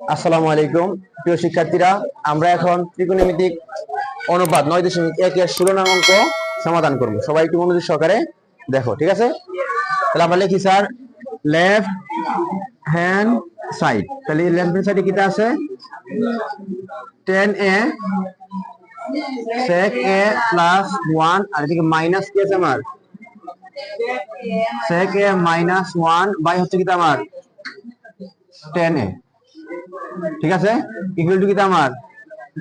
আসসালামু আলাইকুম। প্রিয় শিক্ষার্থীরা, আমরা এখন ত্রিকোণমিতিক অনুপাত নয় দশমিক এক এর নং অঙ্ক সমাধান করব। সবাই একটু মনোযোগ সহকারে দেখো, ঠিক আছে? তাহলে আমরা লিখি, স্যার লেফট হ্যান্ড সাইড তাহলে লেফট হ্যান্ড সাইডে কিটা আছে? Tan a sec a plus one আর এদিকে মাইনাস কি আছে আমার? sec a minus one by হচ্ছে কিটা আমার? টেন এ ঠিক আছে? ইকুয়াল টু কিটা আমার?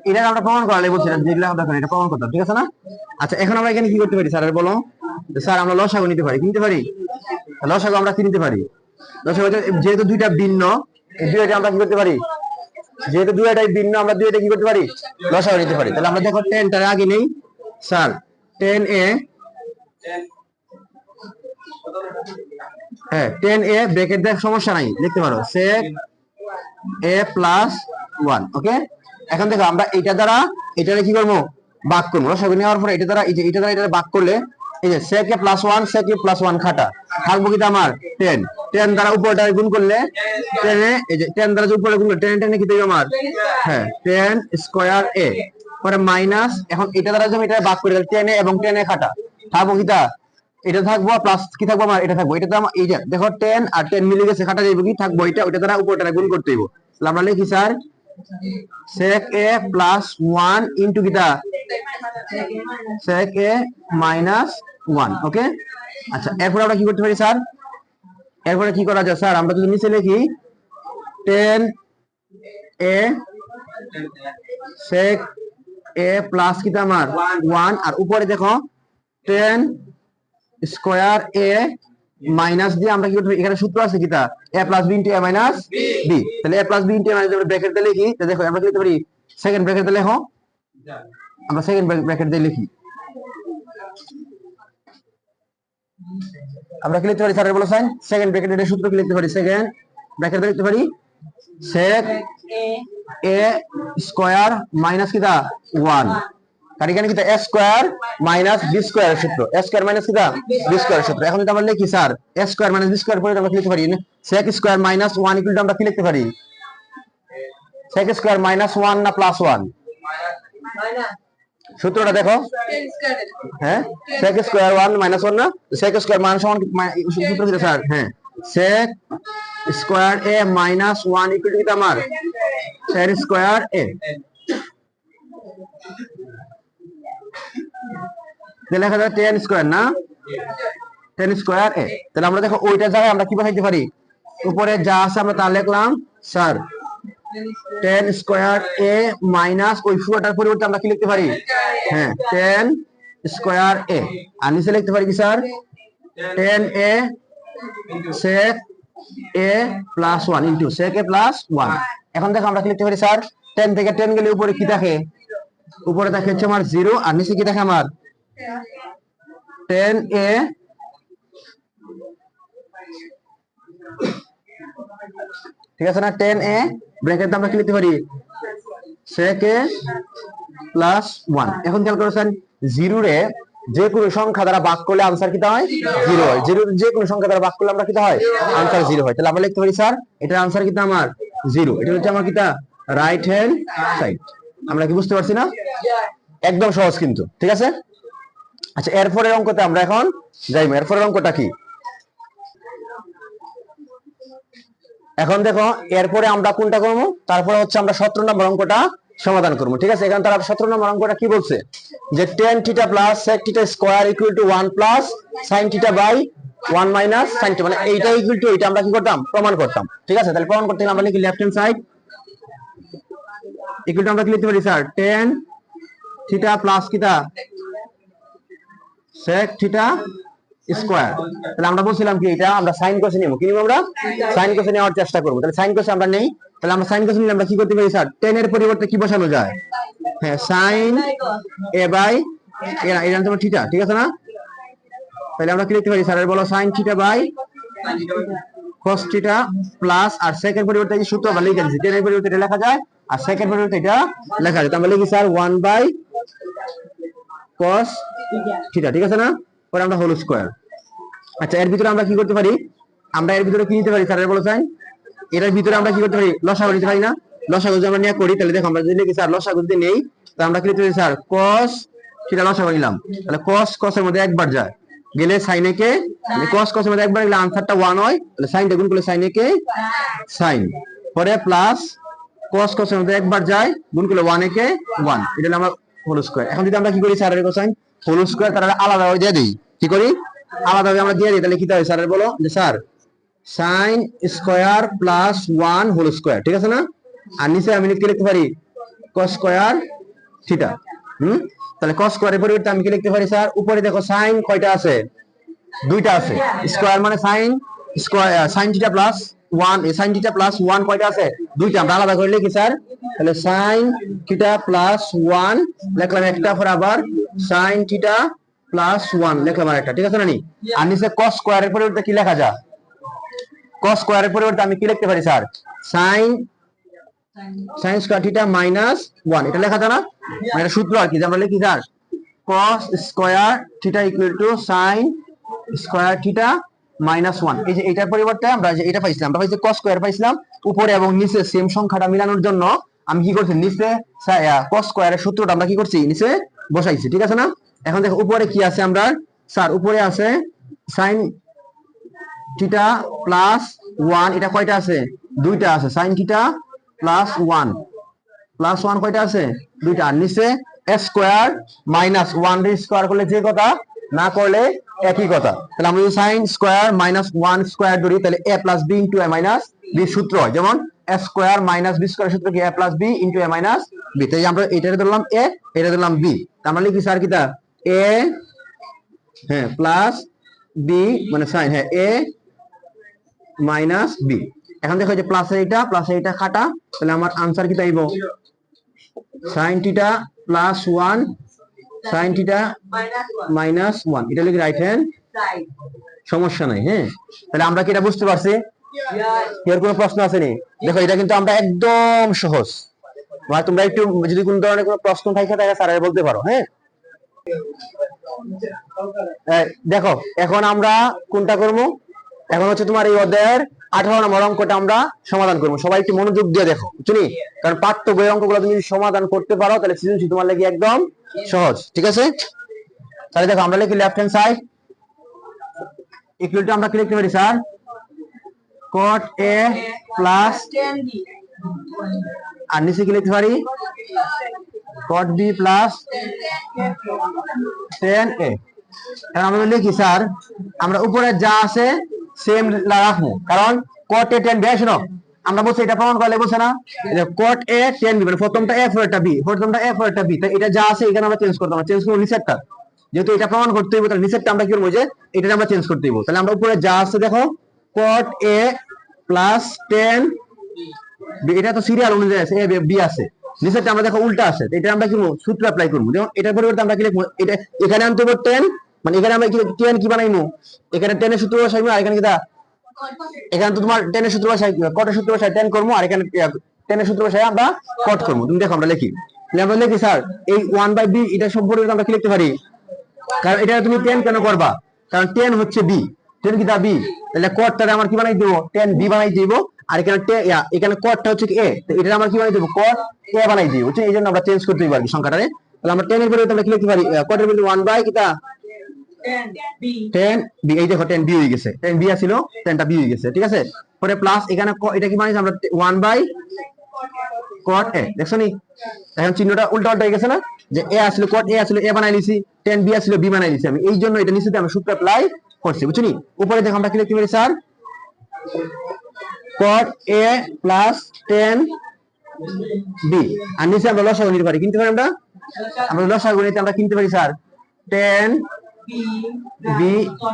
এটা আমরা প্রমাণ করালে বলছিলাম যেগুলো আমরা এটা প্রমাণ করতাম ঠিক আছে না? আচ্ছা এখন আমরা এখানে কি করতে পারি, স্যার বলো স্যার, আমরা লসাগু নিতে পারি, কি নিতে পারি? লসাগু আমরা কি নিতে পারি? লসাগু যেহেতু দুইটা ভিন্ন দুইটা আমরা কি করতে পারি? যেহেতু দুইটাই ভিন্ন, আমরা দুইটা কি করতে পারি? লসাগু নিতে পারি। তাহলে আমরা দেখো টেন টার আগে নেই, স্যার টেন এ হ্যাঁ টেন এ ব্রেকেট দেখ সমস্যা নাই লিখতে পারো সেক এ প্লাস ওয়ান ওকে এখন দেখো, আমরা এটা দ্বারা এটারে কি করব? ভাগ করব। রসাগু নেওয়ার পরে এটা দ্বারা, এই যে এটা দ্বারা এটা ভাগ করলে, এই যে sec a plus one sec a plus one খাটা। থাকব কিন্তু আমার টেন টেন দ্বারা উপরটা গুণ করলে টেনে এই যে টেন দ্বারা উপরে গুণ করলে টেন টেনে কি দেবে আমার? হ্যাঁ টেন স্কোয়ার এ পরে মাইনাস এখন এটা দ্বারা যখন এটা ভাগ করে টেনে এবং টেনে খাটা। থাকব কিটা এটা থাকব প্লাস কি থাকব আমার? এটা থাকব। এটা তো আমার, এই যে, দেখো টেন আর টেন মিলে গেছে, খাটা যাইব কি? থাকব, এটা, ওইটা দ্বারা উপরটা গুণ করতে হইব। তাহলে আমরা লিখি sir. sec a plus one into কিটা sec a minus one okay আচ্ছা এরপরে আমরা কি করতে পারি, স্যার? এরপরে কি করা যায়, স্যার? আমরা যদি নিচে লিখি tan a sec a plus কিটা আমার? ওয়ান আর উপরে দেখো টেন স্কোয়ার এ মাইনাস দিয়ে আমরা কি করতে পারি? এখানে সূত্র আছে কিটা a plus b into a minus b তাহলে a plus b into a minus আমরা ব্র্যাকেট দিয়ে লিখি। তাহলে দেখো আমরা কি লিখতে পারি? সেকেন্ড ব্র্যাকেট দিয়ে লেখো। আমরা সেকেন্ড ব্র্যাকেট দিয়ে লিখি। আমরা কি লিখতে পারি? স্যার বলো সাইন সেকেন্ড ব্র্যাকেট এর সূত্র কি লিখতে পারি? সেকেন্ড ব্র্যাকেট দিয়ে লিখতে পারি? Sec a. স্কয়ার মাইনাস কিটা 1 কারণ এখানে কিটা a square minus b square এর সূত্র। a স্কয়ার মাইনাস কিটা b স্কয়ার এর সূত্র। এখন যদি আমরা লিখি, sir, a square minus b square পরে আমরা কি লিখতে পারি? sec square minus 1 equal to আমরা কি লিখতে পারি? sec স্কয়ার মাইনাস 1 না প্লাস 1 সূত্রটা দেখো। হ্যাঁ? sec স্কয়ার 1 মাইনাস 1 না? sec স্কয়ার মান সমান কি- মা- সূত্র কি স্যার হ্যাঁ। sec square a minus 1 equal to কি আমার? sec স্কয়ার a তাহলে লেখা যায় 10 স্কয়ার না? 10 স্কয়ার a তাহলে আমরা দেখো ওইটা জায়গায় আমরা কি বসাইতে পারি? উপরে যা আছে আমরা তা লিখলাম স্যার 10 স্কয়ার a মাইনাস ওই পুরোটার পরিবর্তে আমরা কি লিখতে পারি? হ্যাঁ 10 স্কয়ার a আর নিচে লিখতে পারি কি sir 10 a sec a plus 1 into sec a plus 1 এখন দেখো আমরা কি লিখতে পারি স্যার 10 থেকে 10 গেলে উপরে কি থাকে? উপরে থাকে হচ্ছে আমার 0 আর নিচে কি থাকে আমার? 10 a, ঠিক আছে না? 10 a ব্র্যাকেট আমরা কি লিখতে পারি? Sec a প্লাস 1 এখন খেয়াল করেছেন 0 রে যে কোনো সংখ্যা দ্বারা ভাগ করলে আনসার কিটা হয়? 0 হয়। 0 যে কোনো সংখ্যা দ্বারা ভাগ করলে আমরা কিটা হয়? আনসার 0 হয়। তাহলে আমরা লিখতে পারি, স্যার, এটার আনসার কিটা আমার? 0 এটা হচ্ছে আমার কিটা রাইট হ্যান্ড সাইড আমরা কি বুঝতে পারছি না? একদম সহজ কিন্তু, ঠিক আছে? আচ্ছা এরপরের অঙ্কতে আমরা এখন যাইব। এরপরের অঙ্কটা কি? এখন দেখো, এরপরে আমরা কোনটা করব? তারপরে হচ্ছে আমরা সতেরো নম্বর অঙ্কটা সমাধান করব, ঠিক আছে? এখানে তারা সতেরো নম্বর অঙ্কটা কি বলছে? যে tan theta plus sec square equal to one plus sine theta by one minus sine মানে এইটা ইকুয়াল টু এটা আমরা কি করতাম? প্রমাণ করতাম, ঠিক আছে? তাহলে প্রমাণ করতে গেলে আমরা লিখি লেফট হ্যান্ড সাইড ইকুয়াল আমরা কি লিখতে পারি sir tan theta plus sec theta square তাহলে আমরা বলছিলাম কি, এটা আমরা সাইন কোসে কি আমরা? সাইন কোসে নেওয়ার চেষ্টা করব। তাহলে সাইন কোসে আমরা নেই। তাহলে আমরা সাইন কোসে নিলে আমরা কি করতে পারি স্যার 10 এর পরিবর্তে কি বসানো যায়? হ্যাঁ সাইন এ বাই এটা তোমার থিটা ঠিক আছে না? তাহলে আমরা কি লিখতে পারি স্যার বলো sine theta by cos theta plus R second পরিবর্তে এই সূত্র আমরা 10 এর পরিবর্তে এটা লেখা যায় আর সেকেন্ড পরিবর্তে এটা লেখা যায় তো আমরা লিখি, স্যার 1 বাই cos থিটা ঠিক আছে না? পরে আমরা হোল স্কয়ার আচ্ছা এর ভিতরে আমরা কি করতে পারি? আমরা এর ভিতরে কি নিতে পারি? স্যার, বলো সাইন এটার ভিতরে আমরা কি করতে পারি? লসাগু নিতে পারি না। লসাগু যদি আমরা নিয়ে করি, তাহলে দেখো, আমরা যদি লিখি, স্যার, লসাগু যদি নেই তাহলে আমরা কি লিখতে পারি, স্যার? কস সেটা লসাগু নিলাম। তাহলে কস কসের মধ্যে একবার যায়। গেলে সাইনে কে? কস কসের মধ্যে একবার গেলে আনসারটা ওয়ান হয়। তাহলে সাইনটা গুণ করলে সাইনে কে? সাইন পরে প্লাস কস কসের মধ্যে একবার যায়, গুণ করলে ওয়ান একে ওয়ান এটা হলো আমার হোল স্কোয়ার এখন যদি আমরা কি করি, স্যারের কোসাইন হোল স্কোয়ার তাহলে আলাদা দিয়ে দিই। কি করি? আলাদা ভাবে আমরা দিয়ে দিই, তাহলে কি হবে স্যারের বলো? যে sir sine square plus one whole square ঠিক আছে না? আর নিচে আমি লিখতে লিখতে পারি? কস স্কোয়ার থিটা হুম? তাহলে কস স্কোয়ারের পরিবর্তে আমি কি লিখতে পারি, স্যার? উপরে দেখো সাইন কয়টা আছে? দুইটা আছে। স্কোয়ার মানে sine square sine theta plus one sine theta plus one আছে? দুইটা। আমরা আলাদা করে লিখি একটা পর আবার সাইন থিটা প্লাস কস কি লেখা যায়? কস স্কোয়ারের পরিবর্তে আমি কি লিখতে পারি, sir? Sine sine square theta minus one এটা লেখা যায় না? সূত্র আর কি? আমরা লিখি, sir. cos square theta equal to sine square theta minus one এই যে এটার পরিবর্তে আমরা এটা পাইছিলাম, আমরা পাইছি cos স্কয়ার পাইছিলাম, উপরে এবং নিচে সেম সংখ্যাটা মিলানোর জন্য আমি কি করছি, নিচে cos স্কয়ারের সূত্রটা আমরা কি করছি, নিচে বসাইছি, ঠিক আছে না? এখন দেখো, উপরে কি আছে আমরা স্যার উপরে আছে সাইন থিটা প্লাস ওয়ান এটা কয়টা আছে? দুইটা আছে। Sine theta plus one plus one কয়টা আছে? দুইটা। নিচে স্কোয়ার মাইনাস ওয়ান স্কোয়ার করলে যে কথা? না করলে একই কথা। তাহলে আমরা যদি sine square minus one square ধরি, তাহলে a plus b into a minus b সূত্র হয়। যেমন a square minus b square সূত্র কি? A plus b into a minus b তাই আমরা এটা ধরলাম এ এটা ধরলাম বি আমরা লিখি স্যার কিটা এ হ্যাঁ প্লাস বি মানে সাইন হ্যাঁ এ মাইনাস বি এখন দেখো যে প্লাস এইটা প্লাস এইটা খাটা, তাহলে আমার আনসার কি তাইব sine theta plus one sine theta minus one এটা লিখে রাইট হ্যান্ড সমস্যা নাই হ্যাঁ? তাহলে আমরা কি এটা বুঝতে পারছি? এর কোনো প্রশ্ন আছে নি দেখো, এটা কিন্তু আমরা একদম সহজ। মানে তোমরা একটু যদি কোন ধরনের কোনো প্রশ্ন থাকে, তাহলে স্যার বলতে পারো হ্যাঁ? দেখো, এখন আমরা কোনটা করব? এখন হচ্ছে তোমার এই অধ্যায়ের আঠারো নম্বর অঙ্কটা আমরা সমাধান করব। সবাই একটু মনোযোগ দিয়ে দেখো বুঝলি কারণ পাঠ্য বই অঙ্কগুলো তুমি যদি সমাধান করতে পারো, তাহলে সৃজনশীল তোমার লাগে একদম সহজ, ঠিক আছে? তাহলে দেখো, আমরা লিখি লেফট হ্যান্ড সাইড ইকুয়াল আমরা কি লিখতে পারি স্যার cot a প্লাস আর নিচে কি লিখতে পারি? Cot b plus tan a আমরা লিখি স্যার আমরা উপরে যা আছে সেম রাখব। কারণ cot a টেন বি শোনো, আমরা বলছি এটা প্রমাণ করলে বলছে না cot a টেন বি মানে প্রথমটা a পরেরটা b, প্রথমটা a পরেরটা b তাই এটা যা আছে এখানে আমরা চেঞ্জ করতে আমরা চেঞ্জ করব নিচেরটা যেহেতু এটা প্রমাণ করতে হইব, তাহলে নিচেরটা আমরা কি করব, যে এটা আমরা চেঞ্জ করতে হইব। তাহলে আমরা উপরে যা আছে দেখো, cot এ প্লাস টেন এটা তো সিরিয়াল অনুযায়ী আছে এ বি আছে। নিচেরটা আমরা দেখো উল্টা আছে এটা আমরা কি সূত্র অ্যাপ্লাই করব। যেমন এটার পরিবর্তে আমরা কি লিখব, এটা এখানে আনতে হবে টেন মানে এখানে আমরা টেন কি বানাইবো এখানে টেনের সূত্র বসাইবো আর এখানে কি এখানে তো তোমার টেনের সূত্র বসাই কটের সূত্র বসাই টেন করব আর এখানে টেনের সূত্র বসাই আমরা কট করব তুমি দেখো আমরা লিখি। আমরা লিখি, স্যার, এই ওয়ান বাই বি এটা সম্পর্কে আমরা কি লিখতে পারি? কারণ এটা তুমি টেন কেন করবা? কারণ টেন হচ্ছে বি টেন কি দা বি তাহলে কটটারে আমার কি বানাই দেবো? টেন বি বানাই দিব। আর এখানে এখানে কটটা হচ্ছে এ তো এটা আমরা কি বানাই দেবো? কট এ বানাই দিব। এই জন্য আমরা চেঞ্জ করতে পারি সংখ্যাটারে। তাহলে আমরা টেনের পরিবর্তে আমরা কি লিখতে পারি? কটের পরিবর্তে ওয়ান বাই কিটা টেন বি এই দেখো টেন বি হয়ে গেছে। টেন বি আছিল টেনটা বি হয়ে গেছে, ঠিক আছে? পরে প্লাস এখানে এটা কি বানাইছি আমরা ওয়ান বাই কট এ দেখছ নি? এখন চিহ্নটা উল্টা উল্টা হয়ে গেছে না? যে এ আসলে কট এ আসলে এ বানাই লিছি টেন বি আসলে বি বানাই লিছি আমি। এই জন্য এটা নিচে আমি সূত্র অ্যাপ্লাই করছি, বুঝছ নি? উপরে দেখো আমরা কি লিখতে পারি sir cot a plus tan আর নিচে আমরা লসাগু নিতে পারি, কিনতে পারি আমরা? আমরা লসাগু নিতে আমরা কিনতে পারি স্যার টেন বি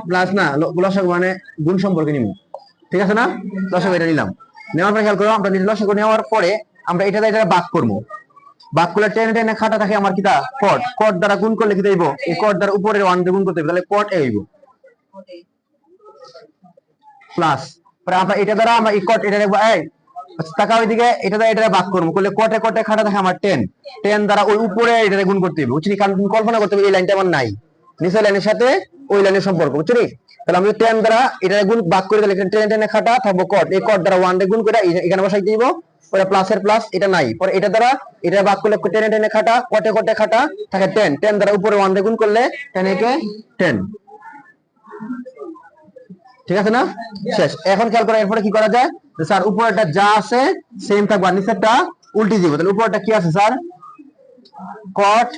প্লাস না লসাগু মানে গুণ সম্পর্কে নিব। ঠিক আছে না? লসাগু এটা নিলাম। নেওয়ার পরে খেয়াল করো, আমরা লসাগু নেওয়ার পরে আমরা এটা এটা করব। টেনে টেনে খাটা থাকে আমার কিটা কট দ্বারা গুণ করলে কি এই কট দ্বারা ওয়ান গুণ করতে হবে, তাহলে কট প্লাস আমরা এটা দ্বারা আমরা এই কট এটা এই টাকা ওইদিকে এটা দ্বারা এটা ভাগ করব। করলে কটে কটে খাটা থাকে আমার টেন টেন দ্বারা ওই উপরে এটা গুণ করতে হবে বুঝলি কারণ কল্পনা করতে হবে এই লাইনটা আমার নাই। নিচের লাইনের সাথে ওই লাইনের সম্পর্ক বুঝলি তাহলে আমি টেন দ্বারা এটা গুণ ভাগ করে দিলে টেন টেনে খাটা থাকব কট এই কট দ্বারা ওয়ান গুণ করে এখানে বসাই দিব, পরে প্লাসের প্লাস এটা নাই। পরে এটা দ্বারা এটা ভাগ করলে টেনে টেনে খাটা কটে কটে খাটা থাকে টেন টেন দ্বারা উপরে ওয়ান গুণ করলে টেন ঠিক আছে না? শেষ। এখন খেয়াল করে এরপরে কি করা যায়? স্যার, উপরেরটা যা আছে সেম থাকবে আর নিচেরটা উল্টে দিব। তাহলে উপরেরটা কি আছে, স্যার? কট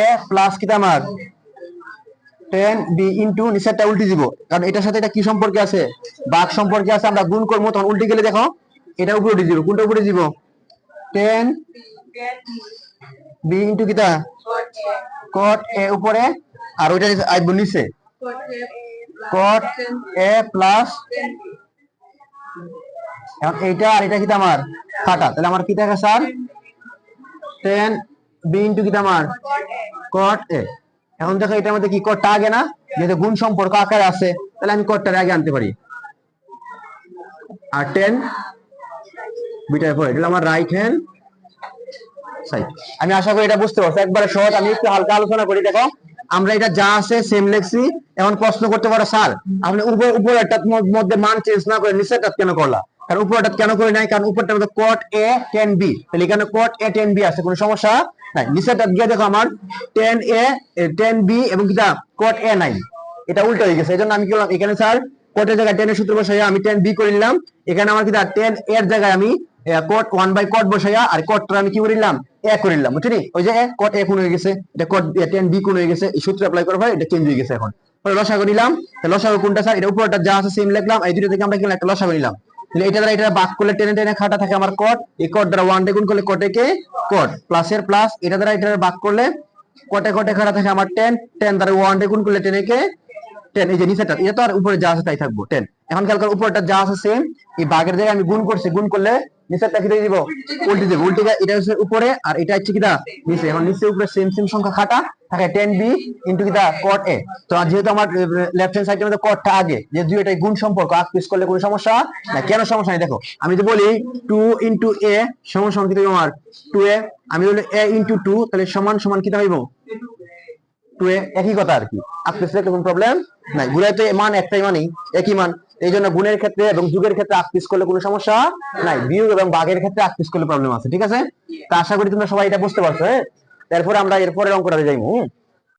এ প্লাস কি আমার? টেন বি ইন্টু নিচেরটা উল্টে দিব। কারণ এটার সাথে এটা কি সম্পর্কে আছে? বাঘ সম্পর্কে আছে, আমরা গুণ করব, তখন উল্টে গেলে দেখো, এটা উপরে উঠে দিব। কোনটা উপরে দিব? টেন বি ইন্টু কিতা? কট এ উপরে, আর ওইটা আইব নিচে। কট এ প্লাস এখন এইটা আর এটা কিতা আমার? কাটা তাহলে আমার কি থাকে স্যার টেন বি ইন্টু কিতা আমার? কট এ এখন দেখো এটার মধ্যে কি কটটা আগে না? যেহেতু গুণ সম্পর্ক আকারে আছে, তাহলে আমি কটটার আগে আনতে পারি। আর টেন বিটার পরে, এটা আমার রাইট হ্যান্ড আমি আশা করি এটা বুঝতে পারছ। একবারে সহজ, আমি একটু হালকা আলোচনা করি, দেখো। আমরা এটা যা আছে সেম লেখছি। এখন প্রশ্ন করতে পারো, স্যার, আপনি উপর উপরেরটার মধ্যে মান চেঞ্জ না করে নিচেরটা কেন করলা? কারণ উপরটা কেন করে নাই? কারণ উপরটার মধ্যে কট এ টেন বি তাহলে এখানে কট এ টেন বি আছে, কোনো সমস্যা? নাই নিচেরটা গিয়ে দেখো আমার টেন এ টেন বি এবং কিটা কট এ নাই। এটা উল্টো হয়ে গেছে এই আমি কি করলাম এখানে স্যার কটের জায়গায় টেনের সূত্র বসাইয়া আমি টেন বি করে নিলাম। এখানে আমার কিটা টেন এর জায়গায় আমি কট ওয়ান বাই কট বসাইয়া, আর কটটা আমি কি করিলাম এ করিলাম বুঝলি ওই যে কট এ কোন হয়ে গেছে, এটা কট টেন বি কোন হয়ে গেছে, এই সূত্র অ্যাপ্লাই করার পর এটা চেঞ্জ হয়ে গেছে এখন। পরে লসাগু নিলাম লসাগু কোনটা স্যার এটা উপরটা যা আছে সেম লিখলাম, এই দুটো থেকে আমরা কি একটা লসাগু নিলাম। এটা দ্বারা এটা থাকে আমার দ্বারা ওয়ান গুণ করলে কটে কে? কট প্লাসের প্লাস এটা দ্বারা এটা করলে কটে কটে খাটা থাকে আমার দ্বারা ওয়ান করলে আর উপরে যা আছে তাই থাকব টেন এখন খেয়াল করো যা আছে সেম এই বাঘের জায়গায় আমি গুণ করছি, গুণ করলে নিচেরটা দিব? উল্টে উল্টে এটা হচ্ছে উপরে আর এটা হচ্ছে কিটা নিচে। এখন নিচে উপরে সেম সেম সংখ্যা খাটা। থাকে বি কিটা কট এ তো যেহেতু আমার লেফট হ্যান্ড মধ্যে কটটা আগে, যে দুই গুণ সম্পর্ক আগ পিস করলে কোনো সমস্যা না কেন সমস্যা নেই? দেখো, আমি যদি বলি টু ইন্টু এ সমান সমান কিটা আমার টু এ আমি বলি এ ইন্টু টু তাহলে সমান সমান কিটা হইব? টু এ একই কথা আর কি। আপনি সেটা কোনো প্রবলেম নাই। গুণের তো মান একটাই মানই, একই মান। এই জন্য গুণের ক্ষেত্রে এবং যুগের ক্ষেত্রে আকপিস করলে কোনো সমস্যা নাই। বিয়োগ এবং বাঘের ক্ষেত্রে আকপিস করলে প্রবলেম আছে, ঠিক আছে? তা আশা করি তোমরা সবাই এটা বুঝতে পারছ হ্যাঁ? এরপরে আমরা এরপরে অঙ্কটাতে যাইবো হুম